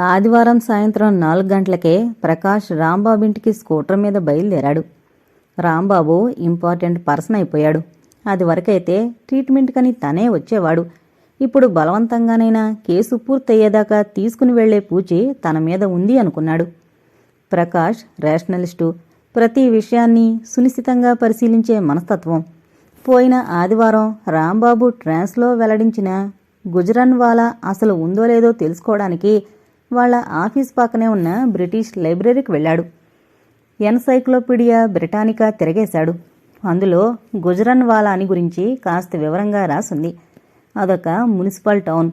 ఆదివారం సాయంత్రం నాలుగు గంటలకే ప్రకాష్ రాంబాబు ఇంటికి స్కూటర్ మీద బయలుదేరాడు. రాంబాబు ఇంపార్టెంట్ పర్సన్ అయిపోయాడు. అది వరకైతే ట్రీట్మెంట్కని తనే వచ్చేవాడు. ఇప్పుడు బలవంతంగానైనా కేసు పూర్తయ్యేదాకా తీసుకుని వెళ్ళే పూచి తన మీద ఉంది అనుకున్నాడు. ప్రకాష్ రేషనలిస్టు. ప్రతి విషయాన్ని సునిశ్చితంగా పరిశీలించే మనస్తత్వం. పోయిన ఆదివారం రాంబాబు ట్రాన్స్లో వెల్లడించిన గుజరన్ వాలా అసలు ఉందో లేదో తెలుసుకోవడానికి వాళ్ళ ఆఫీస్ పక్కనే ఉన్న బ్రిటిష్ లైబ్రరీకి వెళ్ళాడు. ఎన్సైక్లోపీడియా బ్రిటానికా తిరగేశాడు. అందులో గుజరన్ వాలాని గురించి కాస్త వివరంగా రాసుంది. అదొక మున్సిపల్ టౌన్.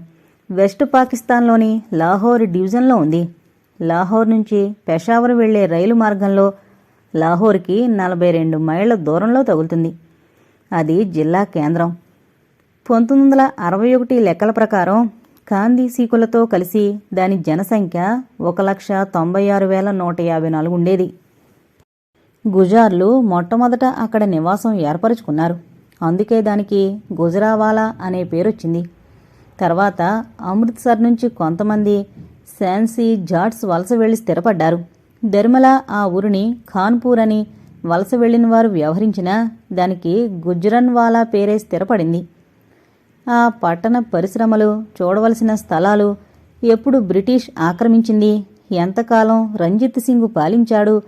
వెస్ట్ పాకిస్తాన్లోని లాహోర్ డివిజన్లో ఉంది. లాహోర్ నుంచి పెషావర్ వెళ్ళే రైలు మార్గంలో లాహోర్కి నలభై రెండు మైళ్ళ దూరంలో తగులుతుంది. అది జిల్లా కేంద్రం. పంతొమ్మిది వందల అరవై ఒకటి లెక్కల ప్రకారం కాందీసీకులతో కలిసి దాని జనసంఖ్య ఒక లక్ష తొంభై ఆరు వేల నూట యాభై నాలుగు ఉండేది. గుజార్లు మొట్టమొదట అక్కడ నివాసం ఏర్పరచుకున్నారు. అందుకే దానికి గుజరావాలా అనే పేరొచ్చింది. తర్వాత అమృత్సర్ నుంచి కొంతమంది శాన్సీ జాట్స్ వలస వెళ్ళి స్థిరపడ్డారు. ధర్మల ఆ ఊరిని ఖాన్పూర్ అని వలస వెళ్ళిన వారు వ్యవహరించినా దానికి గుజ్రన్వాలా పేరే స్థిరపడింది. ఆ పట్టణ పరిశ్రమలు చూడవలసిన స్థలాలు ఎప్పుడు బ్రిటిష్ ఆక్రమించింది? ఎంతకాలం రంజిత్ సింగ్ పాలించాడు?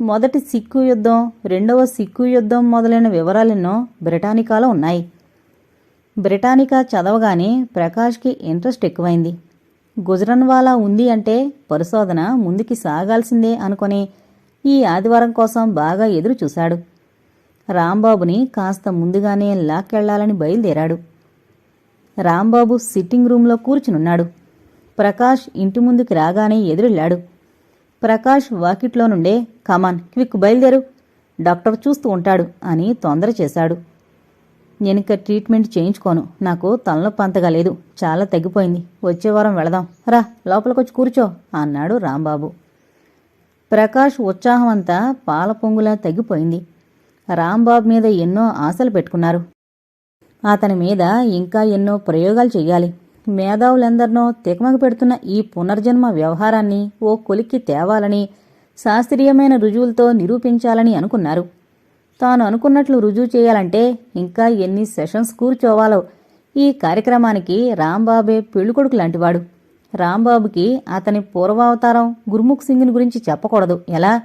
మొదటి సిక్కు యుద్ధం రెండవ సిక్కు యుద్ధం మొదలైన వివరాలెన్నో బ్రిటానికాలో ఉన్నాయి. బ్రిటానికా చదవగానే ప్రకాష్కి ఇంట్రెస్ట్ ఎక్కువైంది. గుజరన్వాలా ఉంది అంటే పరిశోధన ముందుకి సాగాల్సిందే అనుకొని ఈ ఆదివారం కోసం బాగా ఎదురు చూశాడు రాంబాబుని కాస్త ముందుగానే లాక్కెళ్ళాలని బయలుదేరాడు. రాంబాబు సిట్టింగ్ రూంలో కూర్చునున్నాడు. ప్రకాష్ ఇంటి ముందుకి రాగానే ఎదురెళ్ళాడు ప్రకాష్ వాకిట్లో నుండే కమాన్ క్విక్ బయలుదేరు. డాక్టర్ చూస్తూ ఉంటాడు అని తొందర చేశాడు. నేనిక ట్రీట్మెంట్ చేయించుకోను. నాకు తలనొప్పి అంతగా లేదు. చాలా తగ్గిపోయింది వచ్చే వారం వెళదాం. రా లోపలికొచ్చి కూర్చో అన్నాడు రాంబాబు. ప్రకాష్ ఉత్సాహం అంతా పాల పొంగులా తగ్గిపోయింది రాంబాబు మీద ఎన్నో ఆశలు పెట్టుకున్నారు. అతని మీద ఇంకా ఎన్నో ప్రయోగాలు చెయ్యాలి. మేధావులందరినో తికమక పెడుతున్న ఈ పునర్జన్మ వ్యవహారాన్ని ఓ కొలిక్కి తేవాలని శాస్త్రీయమైన రుజువులతో నిరూపించాలని అనుకున్నారు. తాను అనుకున్నట్లు రుజువు చేయాలంటే ఇంకా ఎన్ని సెషన్స్ కూర్చోవాలో. ఈ కార్యక్రమానికి రాంబాబే పెళ్ళికొడుకు లాంటివాడు. రాంబాబుకి అతని పూర్వావతారం గుర్ముఖ్ సింగ్ని గురించి చెప్పకూడదు. ఎలా?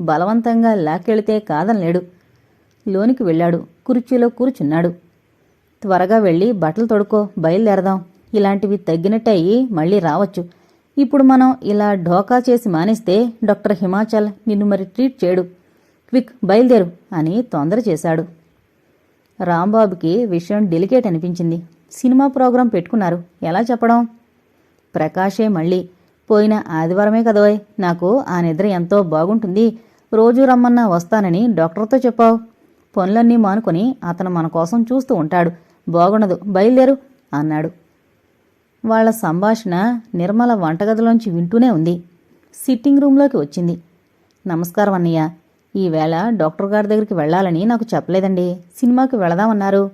బలవంతంగా లాక్కెళితే కాదనలేడు. లోనికి వెళ్ళాడు. కుర్చీలో కూర్చున్నాడు. త్వరగా వెళ్ళి బట్టలు తొడుకో బయలుదేరదాం. ఇలాంటివి తగ్గినట్టయి మళ్ళీ రావచ్చు. ఇప్పుడు మనం ఇలా ఢోకా చేసి మానేస్తే డాక్టర్ హిమాచల్ నిన్ను మరి ట్రీట్ చేయడు. క్విక్ బయలుదేరు అని తొందర చేశాడు. రాంబాబుకి విషయం డెలికేట్ అనిపించింది. సినిమా ప్రోగ్రాం పెట్టుకున్నారు. ఎలా చెప్పడం? ప్రకాషే మళ్ళీ పోయిన ఆదివారమే కదోయ్ నాకు ఆ నిద్ర ఎంతో బాగుంటుంది. రోజూ రమ్మన్నా వస్తానని డాక్టర్తో చెప్పావు. పనులన్నీ మానుకొని అతను మన కోసం చూస్తూ ఉంటాడు. బాగుండదు బయలుదేరు అన్నాడు. వాళ్ళ సంభాషణ నిర్మల వంటగదిలోంచి వింటూనే ఉంది. సిట్టింగ్ రూంలోకి వచ్చింది. నమస్కారం అన్నయ్య. ఈవేళ డాక్టర్ గారి దగ్గరికి వెళ్ళాలని నాకు చెప్పలేదండి. సినిమాకి వెళదామన్నారు.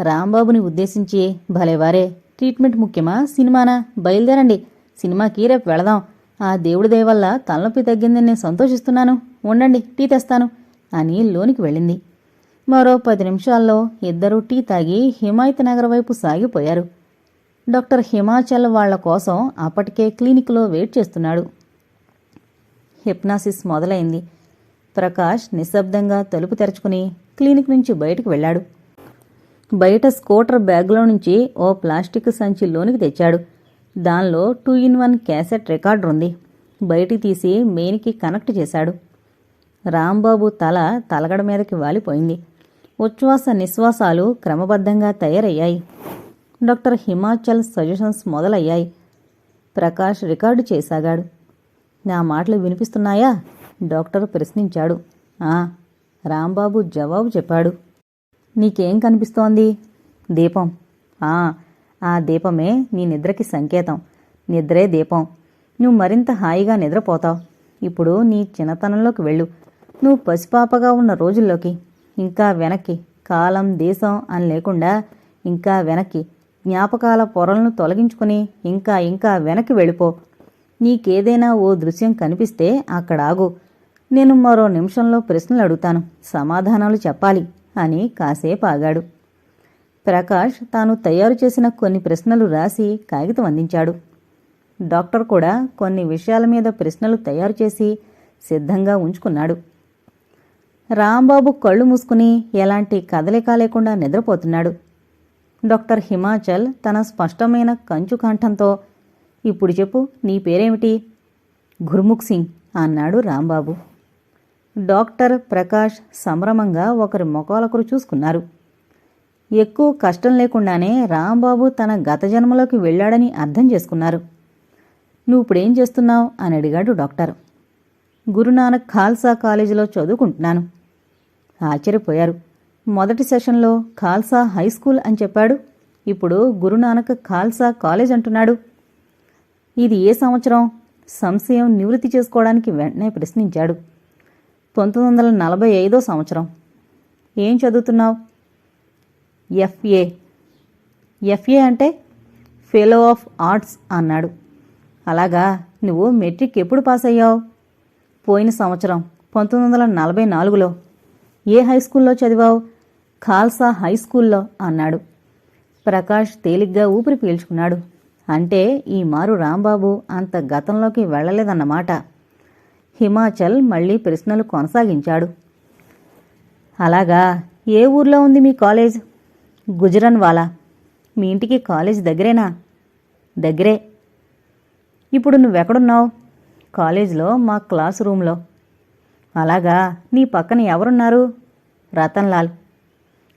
రాంబాబుని ఉద్దేశించి భలేవారే ట్రీట్మెంట్ ముఖ్యమా? సినిమానా? బయలుదేరండి. సినిమాకి రేపు వెళదాం. ఆ దేవుడి దయ వల్ల తలనొప్పి తగ్గిందని నేను సంతోషిస్తున్నాను. ఉండండి టీ తెస్తాను అని లోనికి వెళ్ళింది. మరో పది నిమిషాల్లో ఇద్దరూ టీ తాగి హిమాయత్ నగర్ వైపు సాగిపోయారు. డాక్టర్ హిమాచల్ వాళ్ళ కోసం అప్పటికే క్లినిక్లో వెయిట్ చేస్తున్నాడు. హిప్నాసిస్ మొదలైంది. ప్రకాష్ నిశ్శబ్దంగా తలుపు తెరుచుకుని క్లినిక్ నుంచి బయటకు వెళ్ళాడు. బయట స్కూటర్ బ్యాగ్లో నుంచి ఓ ప్లాస్టిక్ సంచి లోనికి తెచ్చాడు. దానిలో two in one cassette recorder ఉంది. బయటికి తీసి మెయిన్కి కనెక్ట్ చేశాడు. రాంబాబు తల తలగడ మీదకి వాలిపోయింది. ఉచ్ఛ్వాస నిశ్వాసాలు క్రమబద్ధంగా తయారయ్యాయి. డాక్టర్ హిమాచల్ సజెషన్స్ మొదలయ్యాయి. ప్రకాష్ రికార్డు చేసాగాడు. నా మాటలు వినిపిస్తున్నాయా? డాక్టర్ ప్రశ్నించాడు. ఆ రాంబాబు జవాబు చెప్పాడు. నీకేం కనిపిస్తోంది? దీపం. ఆ ఆ దీపమే నీ నిద్రకి సంకేతం. నిద్రే దీపం. నువ్వు మరింత హాయిగా నిద్రపోతావు. ఇప్పుడు నీ చిన్నతనంలోకి వెళ్ళు. నువ్వు పసిపాపగా ఉన్న రోజుల్లోకి. ఇంకా వెనక్కి. కాలం దేశం అని లేకుండా ఇంకా వెనక్కి. జ్ఞాపకాల పొరలను తొలగించుకుని ఇంకా ఇంకా వెనక్కి వెళ్ళిపో. నీకేదైనా ఓ దృశ్యం కనిపిస్తే అక్కడ ఆగు నేను మరో నిమిషంలో ప్రశ్నలు అడుగుతాను. సమాధానాలు చెప్పాలి అని కాసేపు ఆగాడు ప్రకాష్ తాను తయారు చేసిన కొన్ని ప్రశ్నలు రాసి కాగితం అందించాడు. డాక్టర్ కూడా కొన్ని విషయాల మీద ప్రశ్నలు తయారు చేసి సిద్ధంగా ఉంచుకున్నాడు. రాంబాబు కళ్ళు మూసుకుని ఎలాంటి కదలిక లేకుండా నిద్రపోతున్నాడు. డాక్టర్ హిమాచల్ తన స్పష్టమైన కంచు కంఠంతో ఇప్పుడు చెప్పు నీ పేరేమిటి? గుర్ముఖ్ సింగ్ అన్నాడు రాంబాబు. డాక్టర్ ప్రకాష్ సంభ్రమంగా ఒకరి ముఖాలొకరు చూసుకున్నారు. ఎక్కువ కష్టం లేకుండానే రాంబాబు తన గత జన్మలోకి వెళ్ళాడని అర్థం చేసుకున్నారు. నువ్వు ఇప్పుడేం చేస్తున్నావు? అని అడిగాడు డాక్టర్. గురునానక్ ఖాల్సా కాలేజీలో చదువుకుంటున్నాను. ఆశ్చర్యపోయారు. మొదటి సెషన్లో ఖాల్సా హై స్కూల్ అని చెప్పాడు. ఇప్పుడు గురునానక్ ఖాల్సా కాలేజ్ అంటున్నాడు. ఇది ఏ సంవత్సరం? సంశయం నివృత్తి చేసుకోవడానికి వెంటనే ప్రశ్నించాడు. పంతొమ్మిది వందల నలభై ఐదో సంవత్సరం. ఏం చదువుతున్నావు? F A. ఎఫ్ఏ అంటే ఫెలో ఆఫ్ ఆర్ట్స్ అన్నాడు. అలాగా నువ్వు మెట్రిక్ ఎప్పుడు పాస్ అయ్యావు పోయిన సంవత్సరం పంతొమ్మిది వందల నలభై నాలుగులో. ఏ హై స్కూల్లో చదివావు? ఖాల్సా హై స్కూల్లో అన్నాడు. ప్రకాష్ తేలిగ్గా ఊపిరి పీల్చుకున్నాడు. అంటే ఈ మారు రాంబాబు అంత గతంలోకి వెళ్ళలేదన్నమాట. హిమాచల్ మళ్ళీ ప్రశ్నలు కొనసాగించాడు. అలాగా? ఏ ఊర్లో ఉంది మీ కాలేజ్? గుజరన్ వాలా. మీ ఇంటికి కాలేజ్ దగ్గరేనా? దగ్గరే. ఇప్పుడు నువ్వెక్కడున్నావు? కాలేజ్లో మా క్లాస్ రూమ్లో. అలాగా నీ పక్కన ఎవరున్నారు? రతన్ లాల్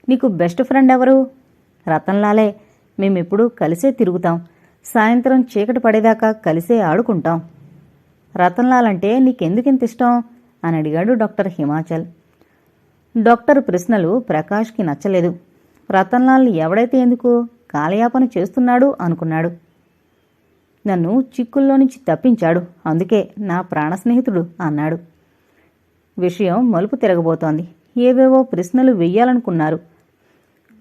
నీకు బెస్ట్ ఫ్రెండ్ ఎవరు? రతన్ లాలే మేమెప్పుడు కలిసే తిరుగుతాం. సాయంత్రం చీకటి పడేదాకా కలిసే ఆడుకుంటాం. రతన్ లాల్ అంటే నీకెందుకింత ఇష్టం అని అడిగాడు డాక్టర్ హిమాచల్. డాక్టర్ ప్రశ్నలు ప్రకాష్కి నచ్చలేదు. రతన్లాల్ ఎవడైతే ఎందుకు కాలయాపన చేస్తున్నాడు అనుకున్నాడు. నన్ను చిక్కుల్లో నుంచి తప్పించాడు. అందుకే నా ప్రాణ స్నేహితుడు అన్నాడు. విషయం మలుపు తిరగబోతోంది. ఏవేవో ప్రశ్నలు వెయ్యాలనుకున్నారు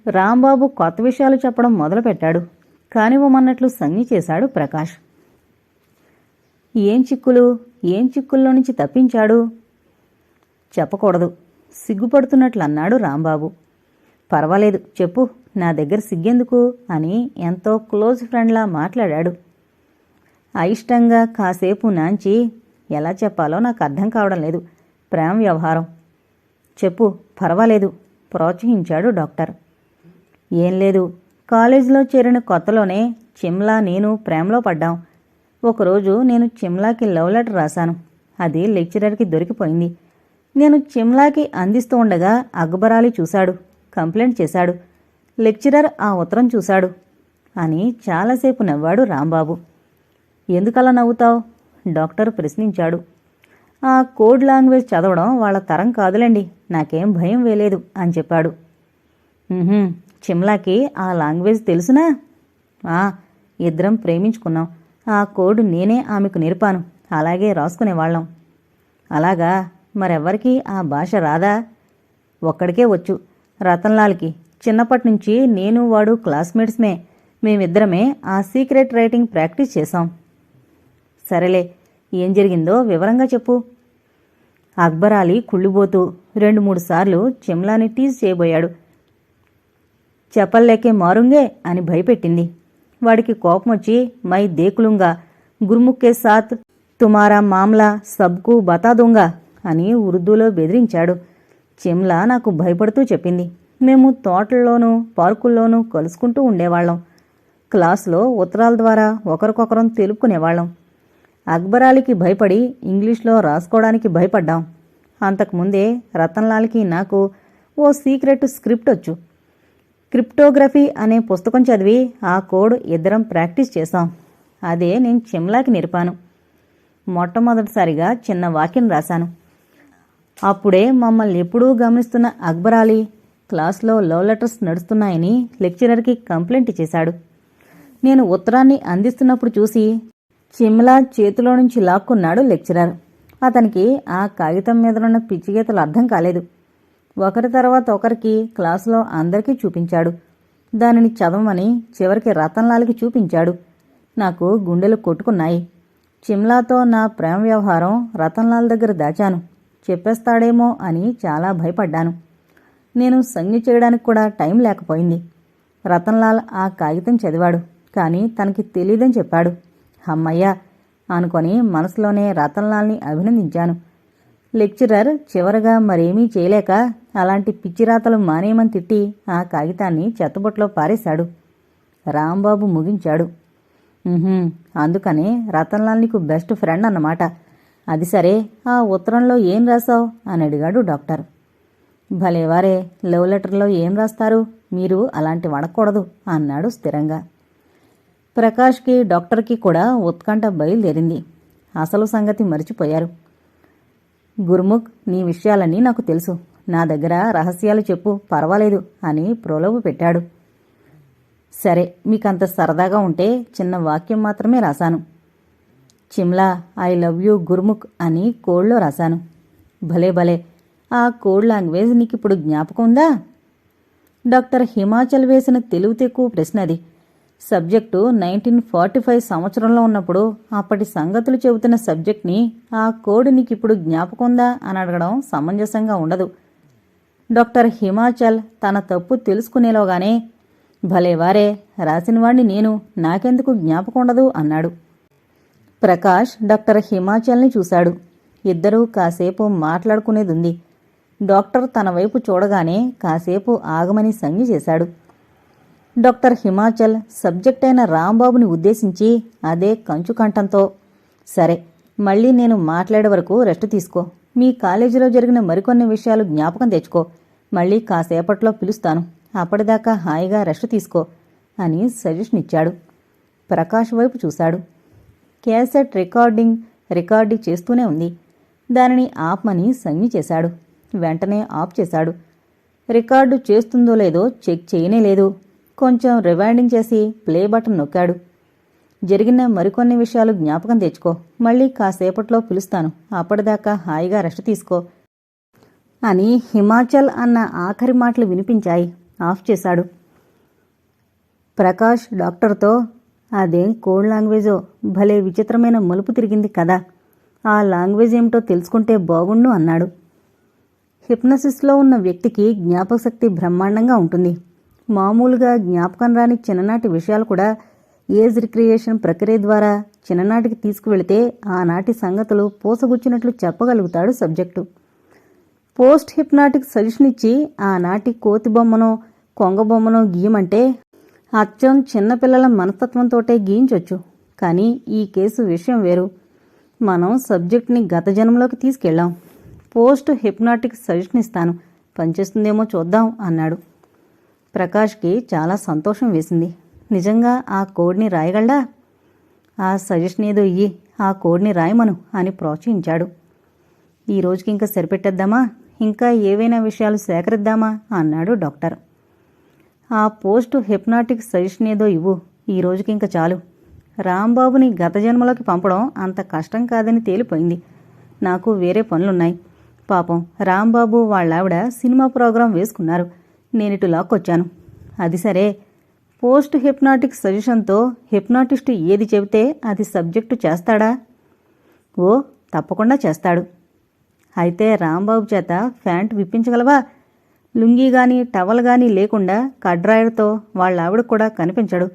రాంబాబు కొత్త విషయాలు చెప్పడం మొదలుపెట్టాడు. కానివ్వమన్నట్లు సంజ్ఞ చేశాడు ప్రకాష్. ఏం చిక్కులు? ఏం చిక్కుల్లో నుంచి తప్పించాడు? చెప్పకూడదు. సిగ్గుపడుతున్నట్లు అన్నాడు రాంబాబు. పర్వాలేదు చెప్పు. నా దగ్గర సిగ్గెందుకు? అని ఎంతో క్లోజ్ ఫ్రెండ్లా మాట్లాడాడు. అయిష్టంగా కాసేపు నాంచి ఎలా చెప్పాలో నాకు అర్థం కావడం లేదు. ప్రేమ వ్యవహారం. చెప్పు పర్వాలేదు ప్రోత్సహించాడు డాక్టర్. ఏం లేదు కాలేజీలో చేరిన కొత్తలోనే చిమ్లా నేను ప్రేమలో పడ్డాం. ఒకరోజు నేను చిమ్లాకి లవ్ లెటర్ రాశాను. అది లెక్చరర్కి దొరికిపోయింది. నేను చిమ్లాకి అందిస్తూ ఉండగా అక్బరాలి చూశాడు కంప్లైంట్ చేశాడు. లెక్చరర్ ఆ ఉత్తరం చూశాడు అని చాలాసేపు నవ్వాడు రాంబాబు. ఎందుకలా నవ్వుతావు? డాక్టర్ ప్రశ్నించాడు. ఆ కోడ్ లాంగ్వేజ్ చదవడం వాళ్ళ తరం కాదులేండి. నాకేం భయం వేలేదు అని చెప్పాడు. చిమ్లాకి ఆ లాంగ్వేజ్ తెలుసునా? ఆ ఇద్దరం ప్రేమించుకున్నాం. ఆ కోడ్ నేనే ఆమెకు నేర్పాను. అలాగే రాసుకునేవాళ్ళం అలాగా? మరెవ్వరికీ ఆ భాష రాదా? ఒక్కడికే వచ్చు. రతన్లాల్కి. చిన్నప్పటి నుంచి నేను వాడు క్లాస్మేట్స్మే మేమిద్దరమే ఆ సీక్రెట్ రైటింగ్ ప్రాక్టీస్ చేశాం. సరేలే ఏం జరిగిందో వివరంగా చెప్పు. అక్బర్ అలీ కుళ్ళిపోతూ రెండు మూడు సార్లు చిమ్లాని టీజ్ చేయబోయాడు. చెప్పల్లేకే మారుంగే అని భయపెట్టింది. వాడికి కోపం వచ్చి మై దేకులుంగా గుర్ముక్కే సాత్ తుమారా మామ్లా సబ్కు బతాదుంగా అని ఉర్దూలో బెదిరించాడు. చిమ్లా నాకు భయపడుతూ చెప్పింది. మేము తోటల్లోనూ పార్కుల్లోనూ కలుసుకుంటూ ఉండేవాళ్ళం. క్లాసులో ఉత్తరాల ద్వారా ఒకరికొకరం తెలుపుకునేవాళ్ళం. అక్బరాలికి భయపడి ఇంగ్లీష్లో రాసుకోవడానికి భయపడ్డాం. అంతకుముందే రతన్లాల్కి నాకు ఓ సీక్రెట్ స్క్రిప్ట్ వచ్చు. క్రిప్టోగ్రఫీ అనే పుస్తకం చదివి ఆ కోడ్ ఇద్దరం ప్రాక్టీస్ చేశాం. అదే నేను చిమ్లాకి నేర్పాను. మొట్టమొదటిసారిగా చిన్న వాక్యం రాశాను. అప్పుడే మమ్మల్ని ఎప్పుడూ గమనిస్తున్న అక్బర్ అలీ క్లాస్లో లవ్ లెటర్స్ నడుస్తున్నాయని లెక్చరర్కి కంప్లైంట్ చేశాడు. నేను ఉత్తరాన్ని అందిస్తున్నప్పుడు చూసి చిమ్లా చేతిలో నుంచి లాక్కున్నాడు లెక్చరర్. అతనికి ఆ కాగితం మీద ఉన్న పిచ్చిగీతలు అర్థం కాలేదు. ఒకరి తర్వాత ఒకరికి క్లాసులో అందరికీ చూపించాడు. దానిని చదవమని చివరికి రతన్లాల్కి చూపించాడు. నాకు గుండెలు కొట్టుకున్నాయి. చిమ్లాతో నా ప్రేమ వ్యవహారం రతన్లాల్ దగ్గర దాచాను. చెప్పేస్తాడేమో అని చాలా భయపడ్డాను. నేను సంజ్ఞ చేయడానికి కూడా టైం లేకపోయింది. రతన్లాల్ ఆ కాగితం చదివాడు. కానీ తనకి తెలీదని చెప్పాడు. అమ్మయ్యా అనుకొని మనసులోనే రతన్లాల్ని అభినందించాను. లెక్చరర్ చివరగా మరేమీ చేయలేక అలాంటి పిచ్చిరాతలు మానేయమని తిట్టి ఆ కాగితాన్ని చెత్తబుట్టలో పారేశాడు. రాంబాబు ముగించాడు. అందుకనే రతన్లాల్ నీకు బెస్ట్ ఫ్రెండ్ అన్నమాట. అది సరే ఆ ఉత్తరంలో ఏం రాసావు అని అడిగాడు డాక్టర్. భలేవారే లవ్ లెటర్లో ఏం రాస్తారు? మీరు అలాంటి వడకూడదు అన్నాడు స్థిరంగా. ప్రకాష్కి డాక్టర్కి కూడా ఉత్కంఠ బయలుదేరింది. అసలు సంగతి మరిచిపోయారు. గురుముఖ్ నీ విషయాలన్నీ నాకు తెలుసు. నా దగ్గర రహస్యాలు చెప్పు పర్వాలేదు అని ప్రోలోభ పెట్టాడు. సరే మీకంత సరదాగా ఉంటే చిన్న వాక్యం మాత్రమే రాశాను. చిమ్లా ఐ లవ్ యూ గుర్ముఖ్ అని కోడ్లో రాశాను. భలే భలే ఆ కోడ్ లాంగ్వేజ్ నీకు ఇప్పుడు జ్ఞాపకం ఉందా? డాక్టర్ హిమాచల్ వేసిన తెలుగు తెక్కువ ప్రశ్న అది. సబ్జెక్టు నైన్టీన్ ఫార్టీ ఫైవ్ సంవత్సరంలో ఉన్నప్పుడు అప్పటి సంగతులు చెబుతున్న సబ్జెక్ట్ని ఆ కోడ్ నీకు ఇప్పుడు జ్ఞాపకం ఉందా అని అడగడం సమంజసంగా ఉండదు. డాక్టర్ హిమాచల్ తన తప్పు తెలుసుకునేలోగానే భలేవారే రాసినవాణ్ణి నేను నాకెందుకు జ్ఞాపకం ఉండదు అన్నాడు. ప్రకాష్ డాక్టర్ హిమాచల్ని చూశాడు. ఇద్దరూ కాసేపు మాట్లాడుకునేదుంది. డాక్టర్ తన వైపు చూడగానే కాసేపు ఆగమని సంగి చేశాడు. డాక్టర్ హిమాచల్ సబ్జెక్ట్ అయిన రాంబాబుని ఉద్దేశించి అదే కంచు కంఠంతో సరే మళ్ళీ నేను మాట్లాడే వరకు రెస్ట్ తీసుకో. మీ కాలేజీలో జరిగిన మరికొన్ని విషయాలు జ్ఞాపకం తెచ్చుకో. మళ్ళీ కాసేపట్లో పిలుస్తాను. అప్పటిదాకా హాయిగా రెస్ట్ తీసుకో అని సజెషన్ ఇచ్చాడు. ప్రకాష్ వైపు చూశాడు. క్యాసెట్ రికార్డింగ్ రికార్డు చేస్తూనే ఉంది. దానిని ఆప్మని సంజ్ఞ చేశాడు. వెంటనే ఆఫ్ చేశాడు. రికార్డు చేస్తుందో లేదో చెక్ చేయనే లేదు. కొంచెం రివైండింగ్ చేసి ప్లే బటన్ నొక్కాడు. జరిగిన మరికొన్ని విషయాలు జ్ఞాపకం తెచ్చుకో. మళ్ళీ కాసేపట్లో పిలుస్తాను. అప్పటిదాకా హాయిగా రెస్ట్ తీసుకో. అని హిమాచల్ అన్న ఆఖరి మాటలు వినిపించాయి. ఆఫ్ చేశాడు. ప్రకాష్ డాక్టర్తో అదేం కోడ్ లాంగ్వేజో భలే విచిత్రమైన మలుపు తిరిగింది కదా. ఆ లాంగ్వేజ్ ఏమిటో తెలుసుకుంటే బాగుండు అన్నాడు. హిప్నసిస్లో ఉన్న వ్యక్తికి జ్ఞాపకశక్తి బ్రహ్మాండంగా ఉంటుంది. మామూలుగా జ్ఞాపకం రాని చిన్ననాటి విషయాలు కూడా ఏజ్ రిక్రియేషన్ ప్రక్రియ ద్వారా చిన్ననాటికి తీసుకువెళితే ఆనాటి సంగతులు పూసగుచ్చినట్లు చెప్పగలుగుతాడు సబ్జెక్టు. పోస్ట్ హిప్నాటిక్ సజెషన్ ఇచ్చి ఆనాటి కోతి బొమ్మనో కొంగ బొమ్మనో గీయమంటే అచ్చం చిన్నపిల్లల మనస్తత్వంతోటే గీయించవచ్చు కానీ ఈ కేసు విషయం వేరు. మనం సబ్జెక్ట్ని గత జన్మలోకి తీసుకెళ్ళాం పోస్ట్ హిప్నాటిక్ సజెషన్ ఇస్తాను. పనిచేస్తుందేమో చూద్దాం అన్నాడు. ప్రకాష్కి చాలా సంతోషం వేసింది. నిజంగా ఆ కోడ్ని రాయగలడా? ఆ సజెషన్ ఏదో ఇయ్యి ఆ కోడ్ని రాయమను అని ప్రోత్సహించాడు. ఈ రోజుకి ఇంకా సరిపెట్టేద్దామా? ఇంకా ఏవైనా విషయాలు సేకరిద్దామా? అన్నాడు డాక్టర్. ఆ పోస్ట్ హిప్నాటిక్ సజెషన్ ఏదో ఇవ్వు ఈ రోజుకి ఇంకా చాలు. రాంబాబుని గత జన్మలోకి పంపడం అంత కష్టం కాదని తేలిపోయింది. నాకు వేరే పనులున్నాయి. పాపం రాంబాబు వాళ్ళావిడ సినిమా ప్రోగ్రాం వేసుకున్నారు. నేనిటు లాక్కొచ్చాను అది సరే. పోస్ట్ హిప్నాటిక్ సజెషన్తో హిప్నాటిస్ట్ ఏది చెబితే అది సబ్జెక్టు చేస్తాడా? ఓ తప్పకుండా చేస్తాడు. అయితే రాంబాబు చేత ప్యాంట్ విప్పించగలవా? లుంగీ గాని టవల్ గాని లేకుండా కడ్రాయర్తో వాళ్ళ ఆవిడ కూడా కనిపించడు.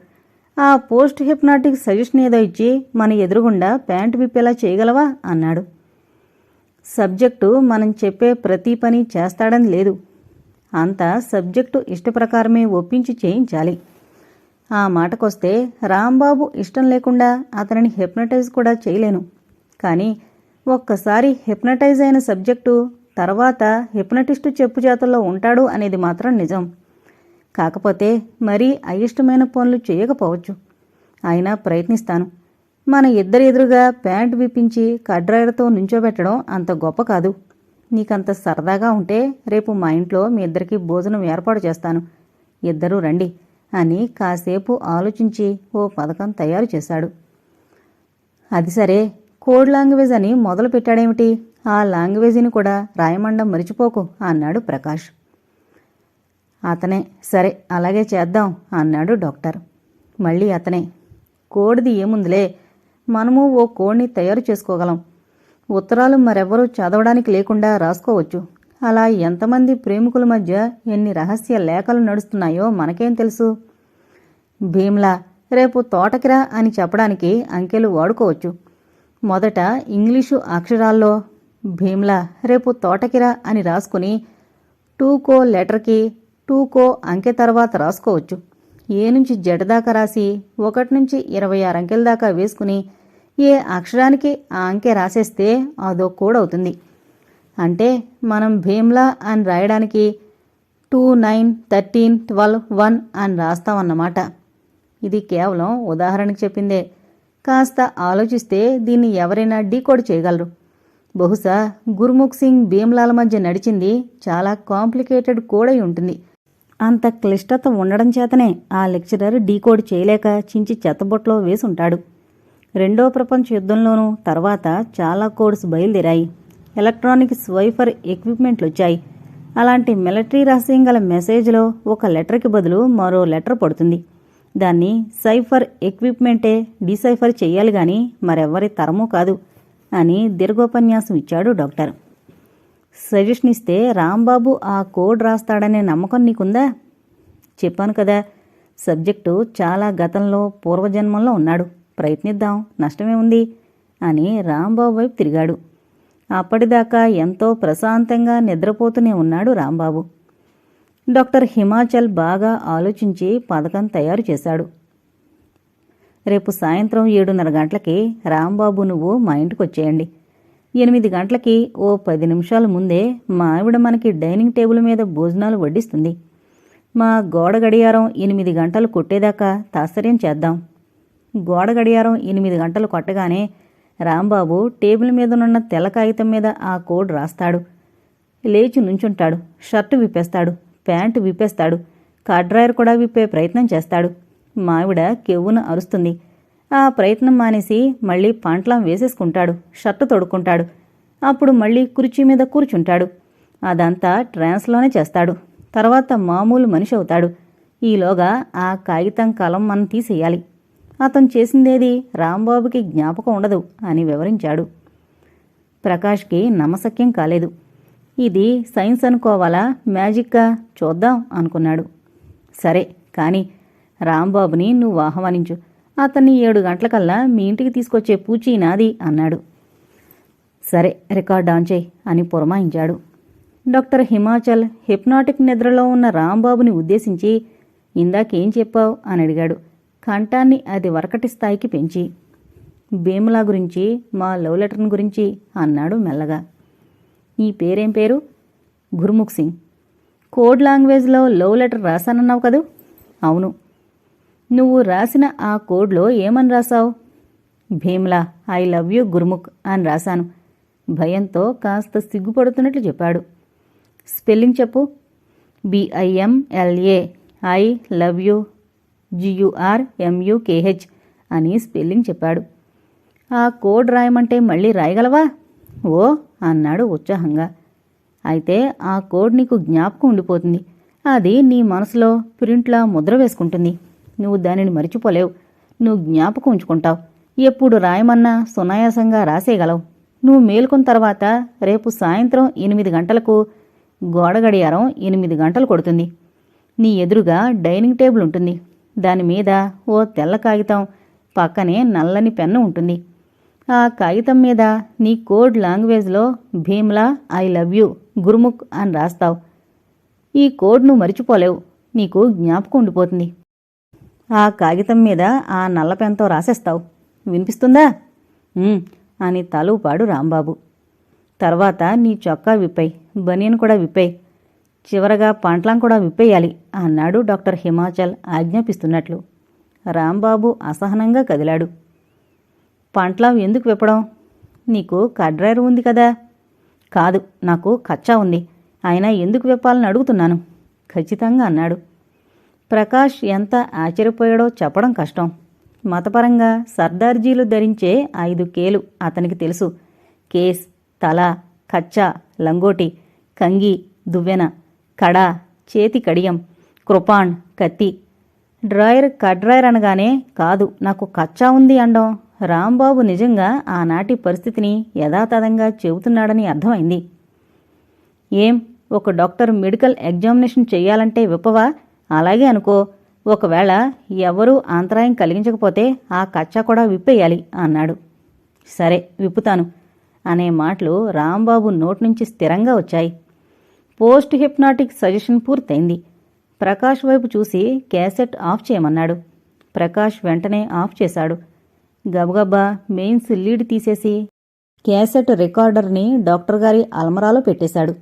ఆ పోస్ట్ హిప్నాటిక్ సజెషన్ ఏదో ఇచ్చి మన ఎదురుగుండా ప్యాంట్ విప్పేలా చేయగలవా? అన్నాడు. సబ్జెక్టు మనం చెప్పే ప్రతి పని చేస్తాడని లేదు. అంతా సబ్జెక్టు ఇష్టప్రకారమే ఒప్పించి చేయించాలి. ఆ మాటకొస్తే రాంబాబు ఇష్టం లేకుండా అతనిని హిప్నటైజ్ కూడా చేయలేను. కానీ ఒక్కసారి హిప్నటైజ్ అయిన సబ్జెక్టు తర్వాత హిప్నటిస్టు చెప్పు చేతల్లో ఉంటాడు అనేది మాత్రం నిజం. కాకపోతే మరీ అయిష్టమైన పనులు చేయకపోవచ్చు. అయినా ప్రయత్నిస్తాను. మన ఇద్దరు ఎదురుగా ప్యాంట్ విప్పించి కడ్రాయర్తో నుంచోబెట్టడం అంత గొప్ప కాదు. నీకంత సరదాగా ఉంటే రేపు మా ఇంట్లో మీ ఇద్దరికి భోజనం ఏర్పాటు చేస్తాను. ఇద్దరూ రండి అని కాసేపు ఆలోచించి ఓ పథకం తయారు చేశాడు. అది సరే కోడ్ లాంగ్వేజ్ అని మొదలు పెట్టాడేమిటి? ఆ లాంగ్వేజీని కూడా రాయమండం మరిచిపోకు అన్నాడు ప్రకాష్. అతనే సరే అలాగే చేద్దాం అన్నాడు డాక్టర్. మళ్ళీ అతనే కోడిది ఏముందిలే మనము ఓ కోడిని తయారు చేసుకోగలం. ఉత్తరాలు మరెవ్వరూ చదవడానికి లేకుండా రాసుకోవచ్చు. అలా ఎంతమంది ప్రేమికుల మధ్య ఎన్ని రహస్య లేఖలు నడుస్తున్నాయో మనకేం తెలుసు? భీమ్లా రేపు తోటకిరా అని చెప్పడానికి అంకెలు వాడుకోవచ్చు. మొదట ఇంగ్లీషు అక్షరాల్లో భీమ్లా రేపు తోటకిరా అని రాసుకుని టూకో లెటర్కి టూకో అంకె తర్వాత రాసుకోవచ్చు. ఏ నుంచి జెడ్ దాకా రాసి ఒకటి నుంచి ఇరవై ఆరు అంకెల దాకా వేసుకుని ఏ అక్షరానికి ఆ అంకె రాసేస్తే అదో కోడ్ అవుతుంది అంటే మనం భీమ్లా అని రాయడానికి two nine thirteen twelve one అని రాస్తామన్నమాట. ఇది కేవలం ఉదాహరణకి చెప్పిందే. కాస్త ఆలోచిస్తే దీన్ని ఎవరైనా డీకోడ్ చేయగలరు. బహుశా గుర్ముఖ్ సింగ్ భీమ్లాల మధ్య నడిచింది చాలా కాంప్లికేటెడ్ కోడ్ అయి ఉంటుంది. అంత క్లిష్టత ఉండడం చేతనే ఆ లెక్చరర్ డీకోడ్ చేయలేక చించి చెత్తబొట్లో వేసుంటాడు. రెండో ప్రపంచ యుద్ధంలోనూ తర్వాత చాలా కోడ్స్ బయలుదేరాయి. ఎలక్ట్రానిక్స్ వైఫర్ ఎక్విప్మెంట్లు వచ్చాయి అలాంటి మిలిటరీ రహస్యం గల మెసేజ్లో ఒక లెటర్కి బదులు మరో లెటర్ పడుతుంది. దాన్ని సైఫర్ ఎక్విప్మెంటే డిసైఫర్ చేయాలి గాని మరెవ్వరి తరమూ కాదు అని దీర్ఘోపన్యాసం ఇచ్చాడు డాక్టర్. సజెషన్ ఇస్తే రాంబాబు ఆ కోడ్ రాస్తాడనే నమ్మకం నీకుందా? చెప్పాను కదా సబ్జెక్టు చాలా గతంలో పూర్వజన్మంలో ఉన్నాడు. ప్రయత్నిద్దాం. నష్టమే ఉంది అని రాంబాబు వైపు తిరిగాడు. అప్పటిదాకా ఎంతో ప్రశాంతంగా నిద్రపోతూనే ఉన్నాడు రాంబాబు. డాక్టర్ హిమాచల్ బాగా ఆలోచించి పథకం తయారు చేశాడు. రేపు సాయంత్రం ఏడున్నర గంటలకి రాంబాబు నువ్వు మా ఇంటికి వచ్చేయండి. ఎనిమిది గంటలకి ఓ పది నిమిషాల ముందే మా ఆవిడ మనకి డైనింగ్ టేబుల్ మీద భోజనాలు వడ్డిస్తుంది. మా గోడ గడియారం ఎనిమిది గంటలు కొట్టేదాకా తాత్సర్యం చేద్దాం. గోడ గడియారం ఎనిమిది గంటలు కొట్టగానే రాంబాబు టేబుల్ మీదనున్న తెల్ల కాగితం మీద ఆ కోడ్ రాస్తాడు. లేచి నుంచుంటాడు. షర్టు విప్పేస్తాడు. ప్యాంటు విప్పేస్తాడు. కడ్రాయర్ కూడా విప్పే ప్రయత్నం చేస్తాడు. మావిడ కెవ్వును అరుస్తుంది. ఆ ప్రయత్నం మానేసి మళ్ళీ పంట్లం వేసేసుకుంటాడు. షర్టు తొడుక్కుంటాడు. అప్పుడు మళ్ళీ కుర్చీ మీద కూర్చుంటాడు. అదంతా ట్రాన్స్లోనే చేస్తాడు. తర్వాత మామూలు మనిషి అవుతాడు. ఈలోగా ఆ కాగితం కలం మనం తీసేయాలి. అతను చేసిందేది? రాంబాబుకి జ్ఞాపకం ఉండదు అని వివరించాడు. ప్రకాష్కి నమ్మశక్యం కాలేదు. ఇది సైన్స్ అనుకోవాలా? మ్యాజిక్కా? చూద్దాం అనుకున్నాడు. సరే కానీ రాంబాబుని నువ్వు ఆహ్వానించు. అతన్ని ఏడు గంటలకల్లా మీ ఇంటికి తీసుకొచ్చే పూచీ నాది అన్నాడు. సరే రికార్డ్ ఆన్ చేయి అని పురమాయించాడు. డాక్టర్ హిమాచల్ హిప్నాటిక్ నిద్రలో ఉన్న రాంబాబుని ఉద్దేశించి ఇందాకేం చెప్పావు? అని అడిగాడు. కంఠాన్ని అది వరకటి స్థాయికి పెంచి భీములా గురించి మా లవ్ లెటర్ని గురించి అన్నాడు మెల్లగా. నీ పేరేం పేరు? గురుముఖ్ సింగ్. కోడ్ లాంగ్వేజ్లో లవ్ లెటర్ రాశానన్నావు కదూ? అవును. నువ్వు రాసిన ఆ కోడ్లో ఏమని రాశావు? Bhimla I love you Gurmukh అని రాశాను. భయంతో కాస్త సిగ్గుపడుతున్నట్లు చెప్పాడు. స్పెల్లింగ్ చెప్పు. B I M L A I love you G U R M U K H అని స్పెల్లింగ్ చెప్పాడు. ఆ కోడ్ రాయమంటే మళ్ళీ రాయగలవా? ఓ అన్నాడు ఉత్సాహంగా. అయితే ఆ కోడ్ నీకు జ్ఞాపకం ఉండిపోతుంది. అది నీ మనసులో ప్రింట్లా ముద్ర వేసుకుంటుంది. నువ్వు దానిని మర్చిపోలేవు. నువ్వు జ్ఞాపకం ఉంచుకుంటావు. ఎప్పుడు రాయమన్నా సునాయాసంగా రాసేయగలవు. నువ్వు మేలుకున్న తర్వాత రేపు సాయంత్రం ఎనిమిది గంటలకు గోడ గడియారం ఎనిమిది గంటలు కొడుతుంది. నీ ఎదురుగా డైనింగ్ టేబుల్ ఉంటుంది. దాని మీద ఓ తెల్ల కాగితం పక్కనే నల్లని పెన్ను ఉంటుంది. ఆ కాగితం మీద నీ కోడ్ లాంగ్వేజ్లో Bhimla I love you Gurmukh అని రాస్తావు. ఈ కోడ్ నువ్వు మర్చిపోలేవు నీకు జ్ఞాపకం ఉండిపోతుంది. ఆ కాగితం మీద ఆ నల్ల పెన్తో రాసేస్తావు. వినిపిస్తుందా? అని తల రాంబాబు. తర్వాత నీ చొక్కా విప్పాయి బనియన్ కూడా విప్పాయి. చివరగా పంట్లం కూడా విప్పేయాలి అన్నాడు డాక్టర్ హిమాచల్ ఆజ్ఞాపిస్తున్నట్లు. రాంబాబు అసహనంగా కదిలాడు. పంట్లం ఎందుకు విప్పడం? నీకు కడ్రైర్ ఉంది కదా. కాదు నాకు కచ్చా ఉంది. అయినా ఎందుకు విప్పాలని అడుగుతున్నాను? ఖచ్చితంగా అన్నాడు. ప్రకాష్ ఎంత ఆశ్చర్యపోయాడో చెప్పడం కష్టం. మతపరంగా సర్దార్జీలు ధరించే ఐదు కేలు అతనికి తెలుసు. కేస్ తల కచ్చా లంగోటి కంగి దువ్వెన. కడ చేతి కడియం కృపాణ్ కత్తి. డ్రాయర్ కడ్రాయర్ అనగానే కాదు నాకు కచ్చా ఉంది అండం. రాంబాబు నిజంగా ఆనాటి పరిస్థితిని యథాతథంగా చెబుతున్నాడని అర్థమైంది. ఏం ఒక డాక్టర్ మెడికల్ ఎగ్జామినేషన్ చెయ్యాలంటే విప్పవా? అలాగే అనుకో ఒకవేళ ఎవరూ అంతరాయం కలిగించకపోతే ఆ కచ్చా కూడా విప్పేయాలి అన్నాడు. సరే విప్పుతాను అనే మాటలు రాంబాబు నోటి నుంచి స్థిరంగా వచ్చాయి. పోస్ట్ హిప్నాటిక్ సజెషన్ పూర్తయింది. ప్రకాష్ వైపు చూసి క్యాసెట్ ఆఫ్ చేయమన్నాడు. ప్రకాష్ వెంటనే ఆఫ్ చేశాడు. గబగబా మెయిన్స్ లీడ్ తీసేసి క్యాసెట్ రికార్డర్ని డాక్టర్ గారి అల్మరాలో పెట్టేశాడు.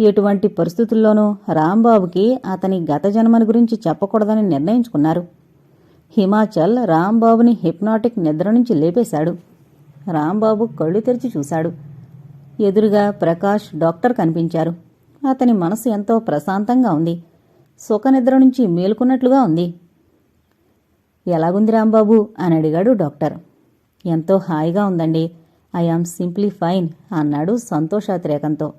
ఎటువంటి పరిస్థితుల్లోనూ రాంబాబుకి అతని గత జన్మని గురించి చెప్పకూడదని నిర్ణయించుకున్నారు. హిమాచల్ రాంబాబుని హిప్నాటిక్ నిద్ర నుంచి లేపేశాడు. రాంబాబు కళ్ళు తెరిచి చూశాడు. ఎదురుగా ప్రకాష్ డాక్టర్ కనిపించారు. అతని మనసు ఎంతో ప్రశాంతంగా ఉంది. సుఖనిద్ర నుంచి మేలుకున్నట్లుగా ఉంది. ఎలాగుంది రాంబాబు అని అడిగాడు డాక్టర్. ఎంతో హాయిగా ఉందండి. ఐ ఆమ్ సింప్లీ ఫైన్ అన్నాడు సంతోషాతిరేకంతో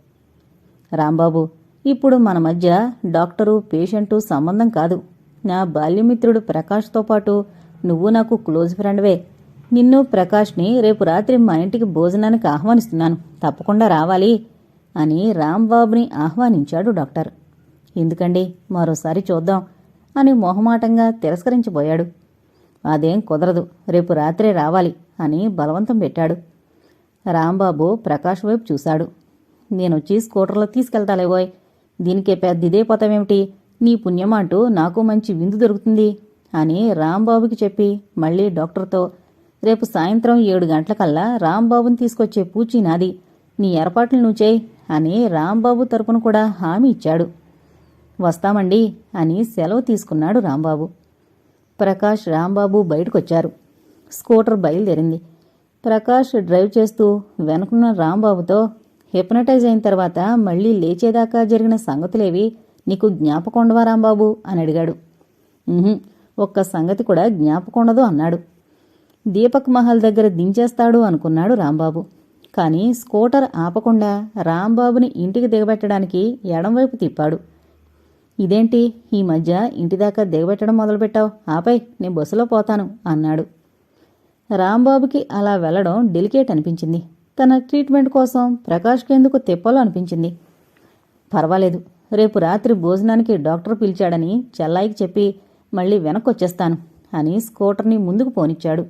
రాంబాబు ఇప్పుడు మన మధ్య డాక్టరు పేషెంటు సంబంధం కాదు. నా బాల్యమిత్రుడు ప్రకాష్తో పాటు నువ్వు నాకు క్లోజ్ ఫ్రెండ్వే. నిన్ను ప్రకాష్ని రేపు రాత్రి మా ఇంటికి భోజనానికి ఆహ్వానిస్తున్నాను. తప్పకుండా రావాలి. అని రాంబాబుని ఆహ్వానించాడు డాక్టర్. ఎందుకండి? మరోసారి చూద్దాం అని మొహమాటంగా తిరస్కరించిపోయాడు అదేం కుదరదు రేపు రాత్రే రావాలి అని బలవంతం పెట్టాడు. రాంబాబు ప్రకాష్ వైపు చూశాడు. నేనొచ్చి స్కూటర్లో తీసుకెళ్తాలేవోయ్ దీనికే పెద్ద ఇదే పోతావేమిటి? నీ పుణ్యమాంటూ నాకు మంచి విందు దొరుకుతుంది అని రాంబాబుకి చెప్పి మళ్ళీ డాక్టర్తో రేపు సాయంత్రం ఏడు గంటలకల్లా రాంబాబుని తీసుకొచ్చే పూచి నాది. నీ ఏర్పాట్లు నువ్వు చేయి. అని రాంబాబు తరపున కూడా హామీ ఇచ్చాడు. వస్తామండి అని సెలవు తీసుకున్నాడు రాంబాబు. ప్రకాష్ రాంబాబు బయటకొచ్చారు. స్కూటర్ బయలుదేరింది. ప్రకాష్ డ్రైవ్ చేస్తూ వెనుకున్న రాంబాబుతో హిప్నటైజ్ అయిన తర్వాత మళ్ళీ లేచేదాకా జరిగిన సంగతులేవి నీకు జ్ఞాపకం ఉండవా రాంబాబు? అని అడిగాడు. ఒక్క సంగతి కూడా జ్ఞాపకం ఉండదు అన్నాడు. దీపక్ మహల్ దగ్గర దించేస్తాడు అనుకున్నాడు రాంబాబు. కానీ స్కూటర్ ఆపకుండా రాంబాబుని ఇంటికి దిగబెట్టడానికి ఎడంవైపు తిప్పాడు. ఇదేంటి? ఈ మధ్య ఇంటిదాకా దిగబెట్టడం మొదలుపెట్టావు. ఆపై నేను బస్సులో పోతాను అన్నాడు. రాంబాబుకి అలా వెళ్ళడం డెలికేట్ అనిపించింది. తన ట్రీట్మెంట్ కోసం ప్రకాష్కి ఎందుకు తిప్పాలో అనిపించింది. పర్వాలేదు. రేపు రాత్రి భోజనానికి డాక్టర్ పిలిచాడని చెల్లాయికి చెప్పి మళ్ళీ వెనక్కొచ్చేస్తాను అని స్కూటర్ని ముందుకు పోనిచ్చాడు.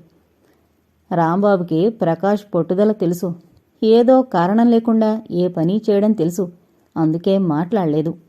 రాంబాబుకి ప్రకాష్ పట్టుదల తెలుసు. ఏదో కారణం లేకుండా ఏ పని చేయడం తెలుసు. అందుకే మాట్లాడలేదు.